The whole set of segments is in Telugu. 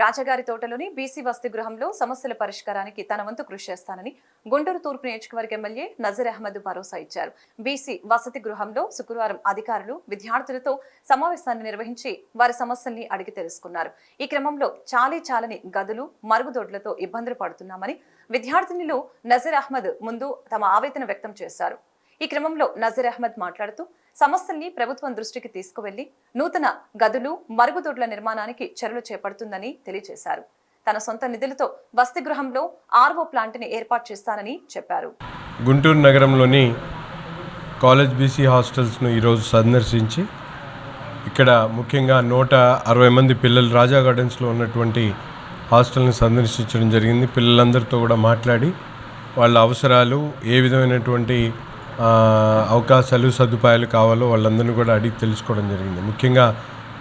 రాజగారి తోటలోని బీసీ వసతి గృహంలో సమస్యల పరిష్కారానికి తన వంతు కృషి చేస్తానని గుంటూరు తూర్పు నియోజకవర్గ ఎమ్మెల్యే నజర్ అహ్మద్ భరోసా ఇచ్చారు. బీసీ వసతి గృహంలో శుక్రవారం అధికారులు విద్యార్థులతో సమావేశాన్ని నిర్వహించి వారి సమస్యల్ని అడిగి తెలుసుకున్నారు. ఈ క్రమంలో చాలీ చాలని గదులు మరుగుదొడ్లతో ఇబ్బందులు పడుతున్నామని విద్యార్థినులు నజర్ అహ్మద్ ముందు తమ ఆవేదన వ్యక్తం చేశారు. ఈ క్రమంలో నజీర్ అహ్మద్ మాట్లాడుతూ సమస్యల్ని ప్రభుత్వం దృష్టికి తీసుకువెళ్ళి నూతన గదులు మరుగుదొడ్ల నిర్మాణానికి చర్యలు చేపడుతుందని తెలియజేశారు. తన సొంత నిధులతో వసతి గృహంలో ఆర్వో ప్లాంట్ని ఏర్పాటు చేస్తానని చెప్పారు. గుంటూరు నగరంలోని కాలేజ్ బీసీ హాస్టల్స్ను ఈరోజు సందర్శించి ఇక్కడ ముఖ్యంగా నూట అరవై మంది పిల్లలు రాజా గార్డెన్స్లో ఉన్నటువంటి హాస్టల్ని సందర్శించడం జరిగింది. పిల్లలందరితో కూడా మాట్లాడి వాళ్ళ అవసరాలు ఏ విధమైనటువంటి అవకాశాలు సదుపాయాలు కావాలో వాళ్ళందరినీ కూడా అడిగి తెలుసుకోవడం జరిగింది. ముఖ్యంగా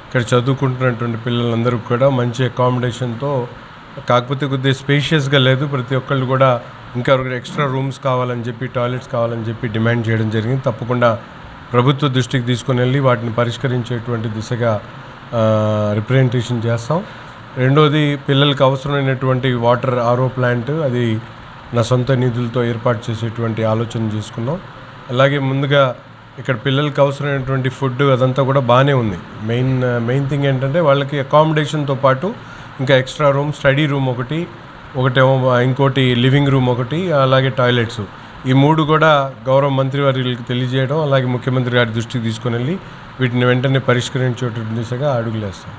ఇక్కడ చదువుకుంటున్నటువంటి పిల్లలందరూ కూడా మంచి అకామిడేషన్తో కాకపోతే కొద్దిగా స్పేషియస్గా లేదు. ప్రతి ఒక్కళ్ళు కూడా ఇంకా ఎక్స్ట్రా రూమ్స్ కావాలని చెప్పి టాయిలెట్స్ కావాలని చెప్పి డిమాండ్ చేయడం జరిగింది. తప్పకుండా ప్రభుత్వ దృష్టికి తీసుకుని వెళ్ళి వాటిని పరిష్కరించేటువంటి దిశగా రిప్రజెంటేషన్ చేస్తాం. రెండోది పిల్లలకు అవసరమైనటువంటి వాటర్ ఆరో ప్లాంట్ అది నా సొంత నిధులతో ఏర్పాటు చేసేటువంటి ఆలోచన చేసుకున్నాం. అలాగే ముందుగా ఇక్కడ పిల్లలకి అవసరమైనటువంటి ఫుడ్ అదంతా కూడా బాగానే ఉంది. మెయిన్ మెయిన్ థింగ్ ఏంటంటే వాళ్ళకి అకామిడేషన్తో పాటు ఇంకా ఎక్స్ట్రా రూమ్ స్టడీ రూమ్ ఒకటి ఒకటేమో ఇంకోటి లివింగ్ రూమ్ ఒకటి అలాగే టాయిలెట్స్. ఈ మూడు కూడా గౌరవ మంత్రి వారికి తెలియజేయడం అలాగే ముఖ్యమంత్రి గారి దృష్టికి తీసుకొని వెళ్ళి వీటిని వెంటనే పరిష్కరించేటువంటి దిశగా అడుగులేస్తాం